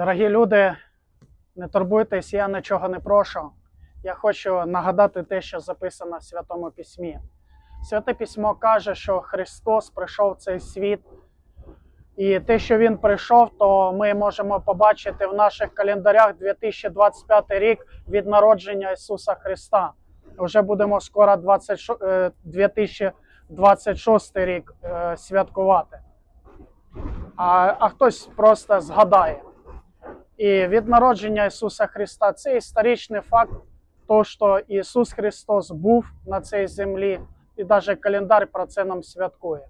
Дорогі люди, не турбуйтесь, я нічого не прошу. Я хочу нагадати те, що записано в Святому Письмі. Святе письмо каже, що Христос прийшов в цей світ, і те, що Він прийшов, то ми можемо побачити в наших календарях 2025 рік від народження Ісуса Христа. Вже будемо скоро 26, е, 2026 рік е, святкувати. А, а хтось просто згадає. І від народження Ісуса Христа це історичний факт, то, що Ісус Христос був на цій землі, і навіть календар про це нам святкує.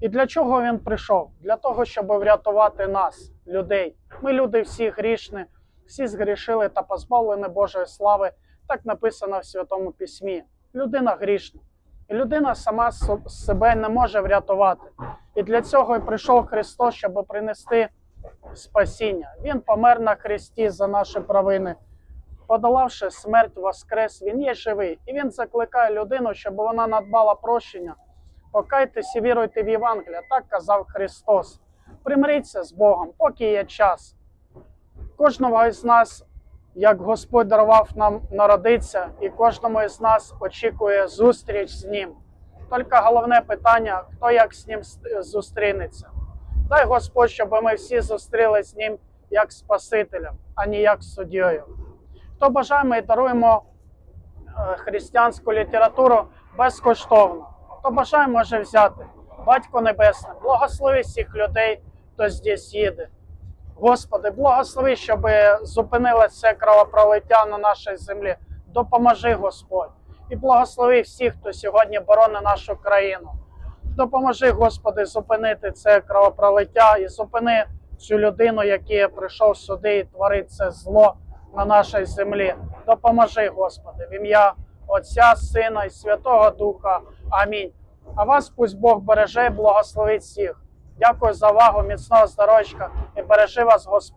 І для чого Він прийшов? Для того, щоб врятувати нас, людей. Ми люди всі грішні, всі згрішили та позбавлені Божої слави. Так написано в Святому Письмі. Людина грішна. І людина сама себе не може врятувати. І для цього і прийшов Христос, щоб принести спасіння. Він помер на хресті за наші провини, подолавши смерть воскрес, він є живий. І він закликає людину, щоб вона надбала прощення. Покайтеся і віруйте в Євангелія, так казав Христос. Примиріться з Богом, поки є час. Кожного із нас, як Господь дарував нам народитися, і кожному із нас очікує зустріч з Ним. Тільки головне питання, хто як з ним зустрінеться. Дай Господь, щоб ми всі зустрілися з ним як Спасителем, а не як суддєю. Хто бажає, ми даруємо е, християнську літературу безкоштовно. Хто бажає, може взяти. Батько Небесний, благослови всіх людей, хто здесь їде. Господи, благослови, щоб зупинилося кровопролиття на нашій землі. Допоможи, Господь. І благослови всіх, хто сьогодні боронить нашу країну. Допоможи, Господи, зупинити це кровопролиття і зупини цю людину, який прийшов сюди і творить це зло на нашій землі. Допоможи, Господи, в ім'я Отця, Сина і Святого Духа. Амінь. А вас пусть Бог береже і благословить всіх. Дякую за увагу, міцного здоров'ячка і бережи вас Господь.